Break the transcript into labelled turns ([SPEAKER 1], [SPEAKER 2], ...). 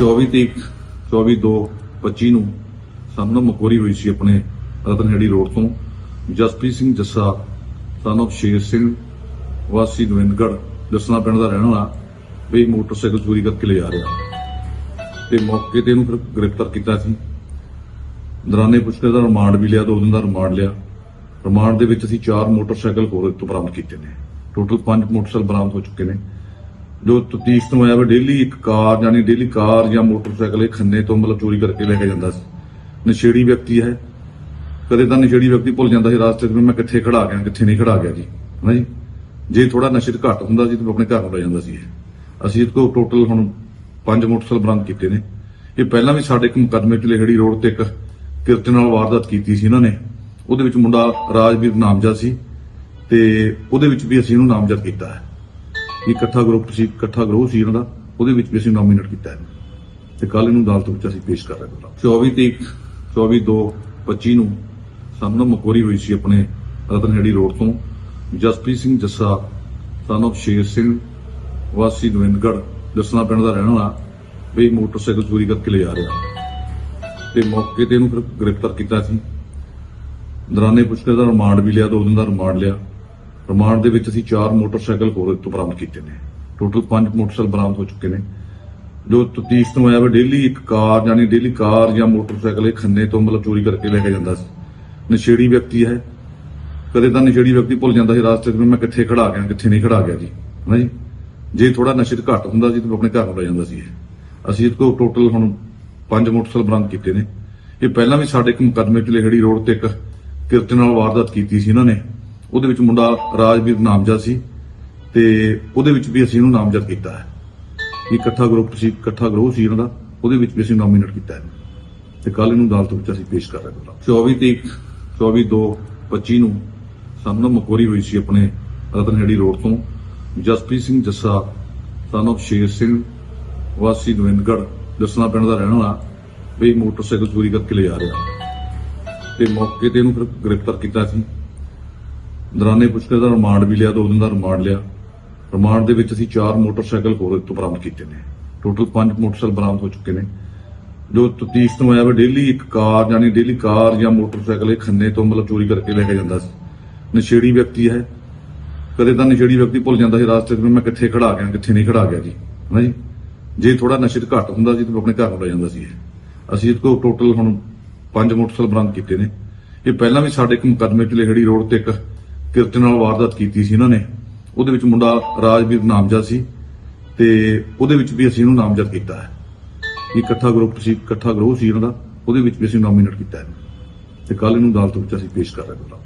[SPEAKER 1] 24 ਤਰੀਕ 24 ਦੋ 25 ਨੂੰ ਸਾਨੂੰ ਨਾ ਮਕਵਾਰੀ ਹੋਈ ਸੀ ਆਪਣੇ ਰਤਨਹੇੜੀ ਰੋਡ ਤੋਂ। ਜਸਪ੍ਰੀਤ ਸਿੰਘ ਜੱਸਾ, son of ਸ਼ੇਰ ਸਿੰਘ, ਵਾਸੀ ਗੋਬਿੰਦਗੜ੍ਹ ਜਸਨਾ ਪਿੰਡ ਦਾ ਰਹਿਣ ਵਾਲਾ, ਵੀ ਮੋਟਰਸਾਈਕਲ ਚੋਰੀ ਕਰਕੇ ਲੈ ਜਾ ਰਿਹਾ। ਤੇ ਮੌਕੇ ਤੇ ਇਹਨੂੰ ਫਿਰ ਗ੍ਰਿਫਤਾਰ ਕੀਤਾ ਸੀ। ਦੌਰਾਨੇ ਪੁੱਛਦੇ ਦਾ ਰਿਮਾਂਡ ਵੀ ਲਿਆ, ਦੋ ਦਿਨ ਦਾ ਰਿਮਾਂਡ ਲਿਆ। ਰਿਮਾਂਡ ਦੇ ਵਿੱਚ ਅਸੀਂ ਚਾਰ ਮੋਟਰਸਾਈਕਲ ਹੋਰ ਤੋਂ ਬਰਾਮਦ ਕੀਤੇ ਨੇ। ਟੋਟਲ ਪੰਜ ਮੋਟਰਸਾਈਕਲ ਬਰਾਮਦ ਹੋ ਚੁੱਕੇ ਨੇ। ਜੋ ਤਤੀਸ਼ ਤੋਂ ਆਇਆ ਵਾ ਡੇਲੀ ਇੱਕ ਕਾਰ ਯਾਨੀ ਡੇਲੀ ਕਾਰ ਜਾਂ ਮੋਟਰਸਾਈਕਲ ਇਹ ਖੰਨੇ ਤੋਂ ਮਤਲਬ ਚੋਰੀ ਕਰਕੇ ਲੈ ਕੇ ਜਾਂਦਾ ਸੀ। ਨਸ਼ੇੜੀ ਵਿਅਕਤੀ ਹੈ। ਕਦੇ ਤਾਂ ਨਸ਼ੇੜੀ ਵਿਅਕਤੀ ਭੁੱਲ ਜਾਂਦਾ ਸੀ ਰਾਸਤੇ 'ਚ ਮੈਂ ਕਿੱਥੇ ਖੜਾ ਗਿਆ, ਕਿੱਥੇ ਨਹੀਂ ਖੜਾ ਗਿਆ ਜੀ ਹੈ ਜੀ? ਜੇ ਥੋੜਾ ਨਸ਼ੇ 'ਚ ਘੱਟ ਹੁੰਦਾ ਸੀ ਤਾਂ ਆਪਣੇ ਘਰ ਨੂੰ ਲੈ ਜਾਂਦਾ ਸੀ ਅਸੀਂ ਇਸ ਤੋਂ ਟੋਟਲ ਹੁਣ ਪੰਜ ਮੋਟਰਸਾਈਕਲ ਬਰਾਮਦ ਕੀਤੇ ਨੇ। ਇਹ ਪਹਿਲਾਂ ਵੀ ਸਾਡੇ ਇੱਕ ਮੁਕੱਦਮੇ 'ਚ ਲੇਹੜੀ ਰੋਡ ਤੇ ਇੱਕ ਕਿਰਤ ਨਾਲ ਵਾਰਦਾਤ ਕੀਤੀ ਸੀ ਇਹਨਾਂ ਨੇ। ਉਹਦੇ ਵਿੱਚ ਮੁੰਡਾ ਰਾਜਵੀਰ ਨਾਮਜ਼ਦ ਸੀ ਤੇ ਉਹਦੇ ਵਿੱਚ ਵੀ ਅਸੀਂ ਇਹਨੂੰ ਨਾਮਜ਼ਦ ਕੀਤਾ ਹੈ। ਇਹ ਇਕੱਠਾ ਗਰੁੱਪ ਸੀ ਇਕੱਠਾ ਗਰੋਹ ਸੀ ਇਹਨਾਂ ਦਾ, ਉਹਦੇ ਵਿੱਚ ਵੀ ਅਸੀਂ ਨੋਮੀਨੇਟ ਕੀਤਾ ਹੈ। ਤੇ ਕੱਲ ਇਹਨੂੰ ਅਦਾਲਤ ਵਿੱਚ ਅਸੀਂ ਪੇਸ਼ ਕਰ ਰਹੇ ਹਾਂ। 24 ਤਰੀਕ 24 ਦੋ 25 ਨੂੰ ਸਾਨੂੰ ਮਕੋਰੀ ਹੋਈ ਸੀ ਆਪਣੇ ਰਤਨਹੇੜੀ ਰੋਡ ਤੋਂ। ਜਸਪ੍ਰੀਤ ਸਿੰਘ ਜੱਸਾ, son of ਸ਼ੇਰ ਸਿੰਘ, ਵਾਸੀ ਗੋਬਿੰਦਗੜ੍ਹ ਜਸਨਾ ਪਿੰਡ ਦਾ ਰਹਿਣ ਵਾਲਾ, ਵੀ ਮੋਟਰਸਾਈਕਲ ਚੋਰੀ ਕਰਕੇ ਲੈ ਆ ਰਿਹਾ। ਤੇ ਮੌਕੇ ਤੇ ਇਹਨੂੰ ਫਿਰ ਗ੍ਰਿਫਤਾਰ ਕੀਤਾ ਸੀ। ਦੌਰਾਨੇ ਪੁੱਛਦੇ ਦਾ ਰਿਮਾਂਡ ਵੀ ਲਿਆ, ਦੋ ਦਿਨ ਦਾ ਰਿਮਾਂਡ ਲਿਆ। ਰਿਮਾਂਡ ਦੇ ਵਿੱਚ ਅਸੀਂ ਚਾਰ ਮੋਟਰਸਾਈਕਲ ਹੋਰ ਤੋਂ ਬਰਾਮਦ ਕੀਤੇ ਨੇ। ਟੋਟਲ ਪੰਜ ਮੋਟਰਸਾਈਕਲ ਬਰਾਮਦ ਹੋ ਚੁੱਕੇ ਨੇ। ਜੋ ਤਤੀਸ਼ ਤੋਂ ਆਇਆ ਵਾ ਡੇਲੀ ਇੱਕ ਕਾਰ, ਯਾਨੀ ਡੇਲੀ ਕਾਰ ਜਾਂ ਮੋਟਰਸਾਈਕਲ ਇਹ ਖੰਨੇ ਤੋਂ ਮਤਲਬ ਚੋਰੀ ਕਰਕੇ ਲੈ ਕੇ ਜਾਂਦਾ ਸੀ। ਨਸ਼ੇੜੀ ਵਿਅਕਤੀ ਹੈ। ਕਦੇ ਤਾਂ ਨਸ਼ੇੜੀ ਵਿਅਕਤੀ ਭੁੱਲ ਜਾਂਦਾ ਸੀ ਰਾਸਤੇ 'ਚ ਮੈਂ ਕਿੱਥੇ ਖੜਾ ਗਿਆ, ਕਿੱਥੇ ਨਹੀਂ ਖੜਾ ਗਿਆ ਜੀ। ਹਨਾ ਜੀ? ਜੇ ਥੋੜਾ ਨਸ਼ੇ 'ਚ ਘੱਟ ਹੁੰਦਾ ਸੀ ਤਾਂ ਆਪਣੇ ਘਰ ਨੂੰ ਲੈ ਜਾਂਦਾ ਸੀ ਅਸੀਂ ਇਹ ਤੋਂ ਟੋਟਲ ਹੁਣ ਪੰਜ ਮੋਟਰਸਾਈਕਲ ਬਰਾਮਦ ਕੀਤੇ ਨੇ। ਇਹ ਪਹਿਲਾਂ ਵੀ ਸਾਡੇ ਇੱਕ ਮੁਕੱਦਮੇ 'ਚ ਲੇਹੜੀ ਰੋਡ ਤੇ ਇੱਕ ਕਿਰਤ ਨਾਲ ਵਾਰਦਾਤ ਕੀਤੀ ਸੀ ਇਹਨਾਂ ਨੇ। ਉਹਦੇ ਵਿੱਚ ਮੁੰਡਾ ਰਾਜਵੀਰ ਨਾਮਜ਼ਦ ਸੀ ਤੇ ਉਹਦੇ ਵਿੱਚ ਵੀ ਅਸੀਂ ਇਹਨੂੰ ਨਾਮਜ਼ਦ ਕੀਤਾ ਹੈ। ਇਹ ਇਕੱਠਾ ਗਰੁੱਪ ਸੀ, ਇਕੱਠਾ ਗਰੋਹ ਸੀ ਇਹਨਾਂ ਦਾ, ਉਹਦੇ ਵਿੱਚ ਵੀ ਅਸੀਂ ਨੋਮੀਨੇਟ ਕੀਤਾ ਹੈ। ਤੇ ਕੱਲ ਇਹਨੂੰ ਅਦਾਲਤ ਵਿੱਚ ਅਸੀਂ ਪੇਸ਼ ਕਰ ਰਹੇ ਹਾਂ। 24 ਤਰੀਕ 24 ਦੋ 25 ਨੂੰ ਸਾਨੂੰ ਮਕੋਰੀ ਹੋਈ ਸੀ ਆਪਣੇ ਰਤਨਹੇੜੀ ਰੋਡ ਤੋਂ। ਜਸਪ੍ਰੀਤ ਸਿੰਘ ਜੱਸਾ ਸਾਨੂੰ ਸ਼ੇਰ ਸਿੰਘ, ਵਾਸੀ ਗੋਬਿੰਦਗੜ੍ਹ ਜਸਨਾ ਪਿੰਡ ਦਾ ਰਹਿਣ ਵਾਲਾ, ਵੀ ਮੋਟਰਸਾਈਕਲ ਚੋਰੀ ਕਰਕੇ ਲੈ ਜਾ ਰਿਹਾ। ਤੇ ਮੌਕੇ ਤੇ ਇਹਨੂੰ ਫਿਰ ਗ੍ਰਿਫਤਾਰ ਕੀਤਾ ਸੀ। ਦੌਰਾਨੇ ਪੁੱਛਦੇ ਦਾ ਰਿਮਾਂਡ ਵੀ ਲਿਆ, ਦੋ ਦਿਨ ਦਾ ਰਿਮਾਂਡ ਲਿਆ। ਰਿਮਾਂਡ ਦੇ ਵਿੱਚ ਅਸੀਂ ਚਾਰ ਮੋਟਰਸਾਈਕਲ ਹੋਰ ਤੋਂ ਬਰਾਮਦ ਕੀਤੇ ਨੇ। ਟੋਟਲ ਪੰਜ ਮੋਟਰਸਾਈਕਲ ਬਰਾਮਦ ਹੋ ਚੁੱਕੇ ਨੇ। ਜੋ ਤਤੀਸ਼ ਤੋਂ ਆਇਆ ਵਾ ਡੇਲੀ ਇੱਕ ਕਾਰ, ਯਾਨੀ ਡੇਲੀ ਕਾਰ ਜਾਂ ਮੋਟਰਸਾਈਕਲ ਇਹ ਖੰਨੇ ਤੋਂ ਮਤਲਬ ਚੋਰੀ ਕਰਕੇ ਲੈ ਕੇ ਜਾਂਦਾ ਸੀ। ਨਸ਼ੇੜੀ ਵਿਅਕਤੀ ਹੈ। ਕਦੇ ਤਾਂ ਨਸ਼ੇੜੀ ਵਿਅਕਤੀ ਭੁੱਲ ਜਾਂਦਾ ਸੀ ਰਾਸਤੇ 'ਚ ਵੀ ਮੈਂ ਕਿੱਥੇ ਖੜਾ ਗਿਆ, ਕਿੱਥੇ ਨਹੀਂ ਖੜਾ ਗਿਆ ਜੀ। ਹਨਾ ਜੀ? ਜੇ ਥੋੜਾ ਨਸ਼ੇ 'ਚ ਘੱਟ ਹੁੰਦਾ ਸੀ ਤਾਂ ਆਪਣੇ ਘਰ ਨੂੰ ਲੈ ਜਾਂਦਾ ਸੀ ਅਸੀਂ ਇਹ ਤੋਂ ਟੋਟਲ ਹੁਣ ਪੰਜ ਮੋਟਰਸਾਈਕਲ ਬਰਾਮਦ ਕੀਤੇ ਨੇ। ਇਹ ਪਹਿਲਾਂ ਵੀ ਸਾਡੇ ਇੱਕ ਮੁਕੱਦਮੇ 'ਚ ਲੇਹੜੀ ਰੋਡ ਤੇ ਇੱਕ ਕਿਰਤ ਨਾਲ ਵਾਰਦਾਤ ਕੀਤੀ ਸੀ ਇਹਨਾਂ ਨੇ। ਉਹਦੇ ਵਿੱਚ ਮੁੰਡਾ ਰਾਜਵੀਰ ਨਾਮਜ਼ਦ ਸੀ ਤੇ ਉਹਦੇ ਵਿੱਚ ਵੀ ਅਸੀਂ ਇਹਨੂੰ ਨਾਮਜ਼ਦ ਕੀਤਾ ਹੈ। ਇਹ ਇਕੱਠਾ ਗਰੁੱਪ ਸੀ, ਇਕੱਠਾ ਗਰੋਹ ਸੀ ਇਹਨਾਂ ਦਾ। ਉਹਦੇ ਵਿੱਚ ਵੀ ਅਸੀਂ ਨੋਮੀਨੇਟ ਕੀਤਾ ਹੈ। ਤੇ ਕੱਲ ਇਹਨੂੰ ਅਦਾਲਤ ਵਿੱਚ ਅਸੀਂ ਪੇਸ਼ ਕਰ ਰਹੇ ਹਾਂ।